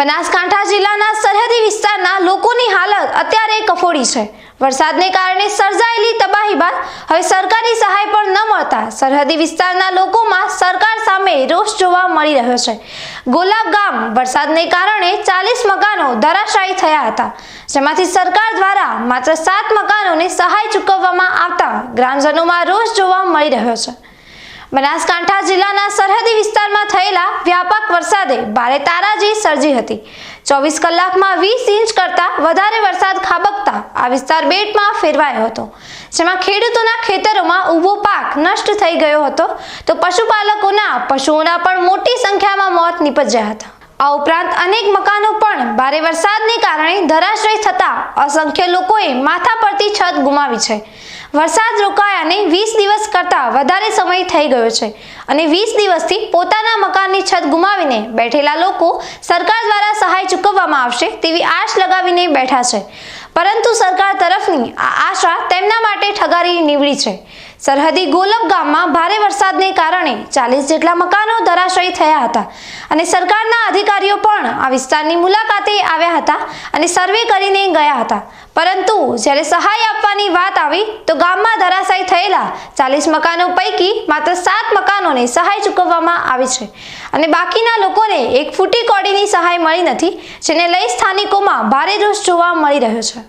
બનાસકાંઠા જિલ્લાના સરહદી વિસ્તારના લોકોની હાલત અત્યારે કફોડી છે. વરસાદને કારણે સર્જાયેલી તબાહી બાદ હવે સરકારી સહાય પણ ન મળતા સરહદી વિસ્તારના લોકોમાં સરકાર સામે રોષ જોવા મળી રહ્યો છે. ગોલાબ ગામ વરસાદને કારણે ચાલીસ મકાનો ધરાશાયી થયા હતા, જેમાંથી સરકાર દ્વારા માત્ર સાત મકાનોને સહાય ચૂકવવામાં આવતા ગ્રામજનોમાં રોષ જોવા મળી રહ્યો છે. બનાસકાંઠા જિલ્લાના સરહદી વિસ્તારમાં થયેલા વ્યાપક વરસાદે ભારે તારાજી સર્જી હતી. ચોવીસ કલાકમાં વીસ ઇંચ કરતાં વધારે વરસાદ ખાબકતા આ વિસ્તાર બેટમાં ફેરવાયો હતો. જેમાં ખેડૂતોના ખેતરોમાં ઊભો પાક નષ્ટ થઈ ગયો હતો. તો પશુપાલકોના પશુઓના પણ મોટી સંખ્યામાં મોત નીપજ્યા હતા. આ ઉપરાંત અનેક મકાનો પણ ભારે વરસાદને કારણે ધરાશ્રય થતા અસંખ્ય લોકોએ માથા પરથી છત ગુમાવી છે. વરસાદ રોકાયાને વીસ વધારે સમય થઈ ગયો છે અને વીસ દિવસથી પોતાના મકાનની છત ગુમાવીને બેઠેલા લોકો સરકાર દ્વારા સહાય ચૂકવવામાં આવશે તેવી આશ લગાવીને બેઠા છે. પરંતુ સરકાર તરફની આ આશા તેમના માટે ઠગારી નીવડી છે. સરહદી ગોલબ ગામમાં ભારે વરસાદને કારણે ચાલીસ જેટલા મકાનો ધરાશયી થયા હતા અને સરકારના અધિકારીઓ પણ આ વિસ્તારની મુલાકાતે આવ્યા હતા અને સર્વે કરીને ગયા હતા. પરંતુ જ્યારે સહાય આપવાની વાત આવી તો ગામમાં ધરાશાયી થયેલા ચાલીસ મકાનો પૈકી માત્ર સાત મકાનોને સહાય ચૂકવવામાં આવી છે. અને બાકીના લોકોને એક ફૂટી કોડીની સહાય મળી નથી, જેને લઈ સ્થાનિકોમાં ભારે રોષ જોવા મળી રહ્યો છે.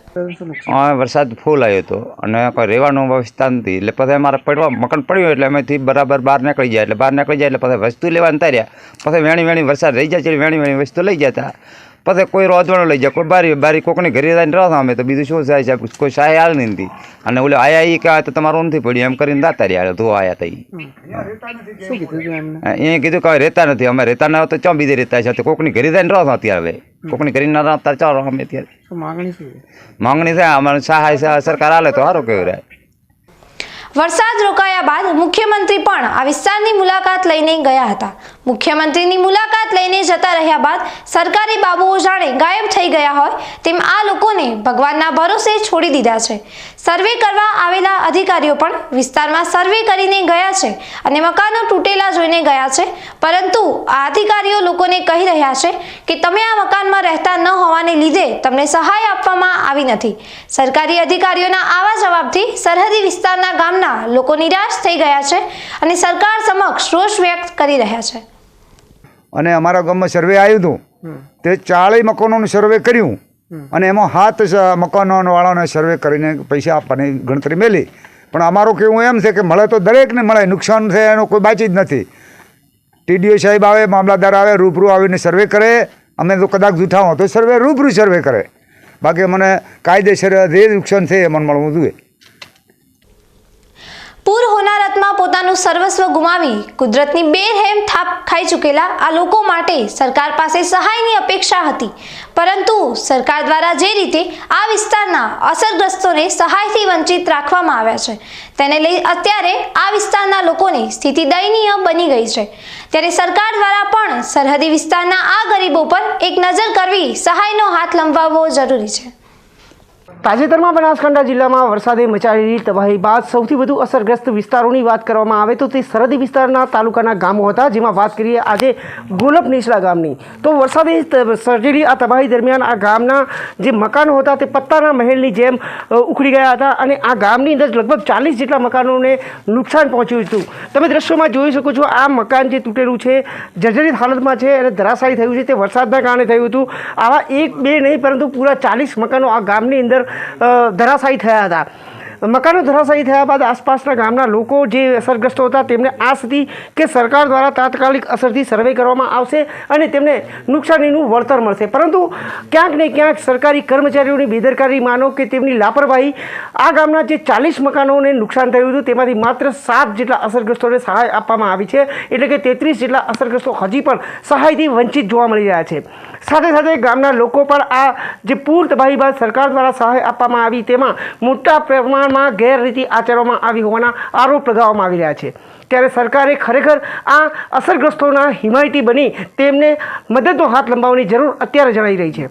વરસાદ ફૂલ આવ્યો હતો અને રહેવાનું વિસ્તાર નથી. એટલે પછી અમારે પડવા મકાન પડ્યું એટલે અમેથી બરાબર બહાર નીકળી જાય. એટલે બહાર નીકળી જાય એટલે પછી વસ્તુ લેવા તાર્યા પછી વેણી વેણી વરસાદ રહી જાય છે વેણી વેણી વસ્તુ લઈ જતા. પછી કોઈ રોજવાનો લઈ જાય. કોઈ બારી બારી કોકની ઘરે જઈને રહો અમે તો બીજું શું થાય છે? કોઈ સહાય હાલ નથી અને ઓલે આયા એ કહે તો તમારું નથી પડ્યું. એમ કરીને દાતા રહ્યા ધોવા આયા હતા ઈ. શું કીધું હતું એમને? એ કીધું કે રહેતા નથી. અમે રહેતા ના તો ચા બીજે રહેતા છે? કોકની ઘરે જઈને રહો અત્યારે હવે. કોકની ઘરે ના રહો અત્યારે ચાલો અમે અત્યારે. માગણી શું છે? માંગણી છે અમારે સહાય સરકાર હાલે તો સારું રહે વરસાદ રોકાયા બાદ મુખ્યમંત્રી પણ આ વિસ્તારની મુલાકાત લઈને ગયા હતા. મુખ્યમંત્રીની મુલાકાત લઈને જતા રહ્યા બાદ સરકારી બાબુઓ જાણે ગાયબ થઈ ગયા હોય તેમ આ લોકોને ભગવાનના ભરોસે છોડી દીધા છે. સર્વે કરવા આવેલા અધિકારીઓ પણ વિસ્તારમાં સર્વે કરીને ગયા છે અને મકાનો તૂટેલા જોઈને ગયા છે. પરંતુ આ અધિકારીઓ લોકોને કહી રહ્યા છે કે તમે આ મકાનમાં રહેતા ન હોવાને લીધે તમને સહાય આપવામાં આવી નથી. સરકારી અધિકારીઓના આવા જવાબથી સરહદી વિસ્તારના ગામના લોકો નિરાશ થઈ ગયા છે અને સરકાર સમક્ષ રોષ વ્યક્ત કરી રહ્યા છે. અને અમારા ગામમાં સર્વે આવ્યું હતું તે ચાળીસ મકાનોનું સર્વે કર્યું. અને એમાં હાથ મકાનોવાળાને સર્વે કરીને પૈસા આપવાની ગણતરી મેલી. પણ અમારું કેવું એમ છે કે મળે તો દરેકને મળે નુકસાન થાય એનો કોઈ બાચી જ નથી. ટીડીઓ સાહેબ આવે મામલાદાર આવે રૂબરૂ આવીને સર્વે કરે. અમે તો કદાચ જૂઠા હો તો સર્વે રૂબરૂ સર્વે કરે. બાકી મને કાયદેસર જે નુકસાન છે એ મને મળવું જોઈએ પૂર હોનારતમાં પોતાનું સર્વસ્વ ગુમાવી કુદરતની બેરહેમ થાપ ખાઈ ચૂકેલા આ લોકો માટે સરકાર પાસે સહાયની અપેક્ષા હતી. પરંતુ સરકાર દ્વારા જે રીતે આ વિસ્તારના અસરગ્રસ્તોને સહાયથી વંચિત રાખવામાં આવ્યા છે, તેને લઈ અત્યારે આ વિસ્તારના લોકોની સ્થિતિ દયનીય બની ગઈ છે. ત્યારે સરકાર દ્વારા પણ સરહદી વિસ્તારના આ ગરીબો પર એક નજર કરવી સહાયનો હાથ લંબાવવો જરૂરી છે. તાજેતરમાં બનાસકાંઠા જિલ્લામાં વરસાદે મચાવેલી તબાહી બાદ સૌથી વધુ અસરગ્રસ્ત વિસ્તારોની વાત કરવામાં આવે તો તે સરહદી વિસ્તારના તાલુકાના ગામો હતા. જેમાં વાત કરીએ આજે ગોલપ નીચલા ગામની. તો વરસાદે સર્જેલી આ તબાહી દરમિયાન આ ગામના જે મકાનો હતા તે પત્તાના મહેલની જેમ ઉખડી ગયા હતા અને આ ગામની અંદર લગભગ ચાલીસ જેટલા મકાનોને નુકસાન પહોંચ્યું હતું. તમે દ્રશ્યોમાં જોઈ શકો છો આ મકાન જે તૂટેલું છે, જર્જરિત હાલતમાં છે અને ધરાશાયી થયું છે. તે વરસાદના કારણે થયું હતું. આવા એક બે નહીં પરંતુ પૂરા ચાલીસ મકાનો આ ગામની અંદર ધરાશાયી થયા હતા. મકાનો ધરાશાયી થયા બાદ આસપાસના ગામના લોકો જે અસરગ્રસ્તો હતા, તેમને આ હતી કે સરકાર દ્વારા તાત્કાલિક અસરથી સર્વે કરવામાં આવશે અને તેમને નુકસાનીનું વળતર મળશે. પરંતુ ક્યાંક ને ક્યાંક સરકારી કર્મચારીઓની બેદરકારી માનો કે તેમની લાપરવાહી આ ગામના જે ચાલીસ મકાનોને નુકસાન થયું હતું, તેમાંથી માત્ર સાત જેટલા અસરગ્રસ્તોને સહાય આપવામાં આવી છે. એટલે કે તેત્રીસ જેટલા અસરગ્રસ્તો હજી પણ સહાયથી વંચિત જોવા મળી રહ્યા છે. સાથે સાથે ગામના લોકો પણ આ જે પૂર તબાહી બાદ સરકાર દ્વારા સહાય આપવામાં આવી, તેમાં મોટા પ્રમાણમાં ગેરરીતિ આચરવામાં આવી હોવાના આરોપ લગાવવામાં આવી રહ્યા છે. ત્યારે સરકારે ખરેખર આ અસરગ્રસ્તોના હિમાયતી બની તેમને મદદનો હાથ લંબાવવાની જરૂર અત્યારે જણાઈ રહી છે.